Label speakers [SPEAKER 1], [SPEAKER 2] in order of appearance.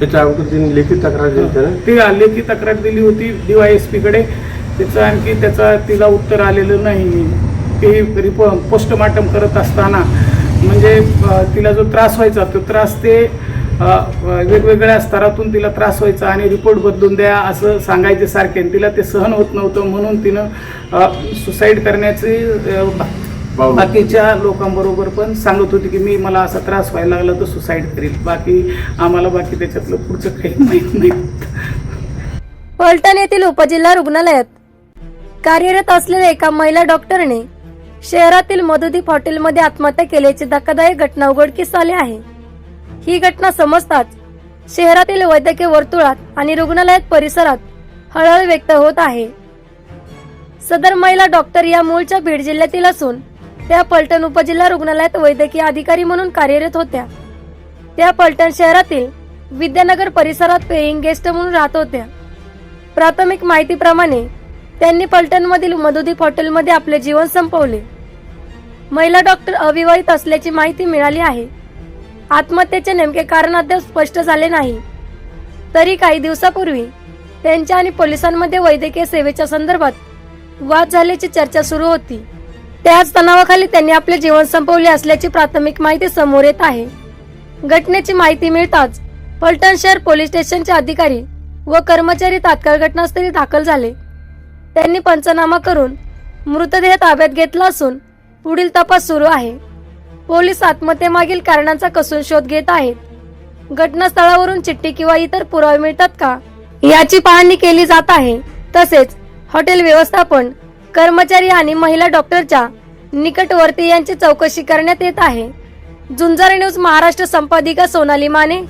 [SPEAKER 1] त्याच्या अगोदर त्यांनी लेखी तक्रार दिली होती
[SPEAKER 2] ती लेखी तक्रार दिली होती डीवायएसपीकडे त्याचं आणखी त्याचा तिला उत्तर आलेलं नाही. ते रिपो पोस्टमार्टम करत असताना. म्हणजे तिला जो त्रास व्हायचा तो त्रास ते वेगवेगळ्या स्तरातून तिला त्रास व्हायचा आणि रिपोर्ट बदलून द्या असं सांगायचे सारखे. तिला ते सहन होत नव्हतं म्हणून तिनं सुसाईड करण्याची बाकीच्या लोकांबरोबर पण सांगत होती की मी मला असा त्रास व्हायला लागला तर सुसाईड करील. बाकी आम्हाला बाकी त्याच्यातलं पुढचं काही माहीत नाही.
[SPEAKER 3] पलटण येथील उपजिल्हा रुग्णालयात कार्यरत असलेल्या एका महिला डॉक्टरने शहरातील मधुदीप हॉटेलमध्ये आत्महत्या केल्याची धक्कादायक घटना उघडकीस आली आहे. ही घटना समजताच शहरातील वैद्यकीय वर्तुळात आणि रुग्णालयात परिसरात हळहळ व्यक्त होत आहे. सदर महिला डॉक्टर या मूळच्या बीड जिल्ह्यातील असून त्या पलटण उपजिल्हा रुग्णालयात वैद्यकीय अधिकारी म्हणून कार्यरत होत्या. त्या पलटण शहरातील विद्यानगर परिसरात पेईंग गेस्ट म्हणून राहत होत्या. प्राथमिक माहितीप्रमाणे त्यांनी पलटणमधील मधुदीप हॉटेलमध्ये आपले जीवन संपवले. महिला डॉक्टर अविवाहित असल्याची माहिती मिळाली आहे. आत्महत्येचे नेमके कारण अद्याप स्पष्ट झाले नाही. तरी काही दिवसापूर्वी त्यांच्या आणि पोलिसांमध्ये वैद्यकीय सेवेच्या संदर्भात वाद झाल्याची चर्चा सुरू होती. त्याच तणावाखाली त्यांनी आपले जीवन संपवले असल्याची प्राथमिक माहिती समोर येत आहे. घटनेची माहिती मिळताच फलटण शहर पोलीस स्टेशनचे अधिकारी व कर्मचारी तात्काळ घटनास्थळी दाखल झाले. त्यांनी पंचनामा करून मृतदेह ताब्यात घेतला असून पुढील तपास सुरू आहे. पोलीस आत्महत्येमागील कारणांचा कसून शोध घेत आहेत. घटनास्थळावरून चिठ्ठी किंवा इतर पुरावे मिळतात का? याची पाहणी केली जात आहे. तसेच हॉटेल व्यवस्थापन कर्मचारी आणि महिला डॉक्टरच्या निकटवर्ती यांची चौकशी करण्यात येत आहे. झुंजार न्यूज महाराष्ट्र संपादिका सोनाली माने.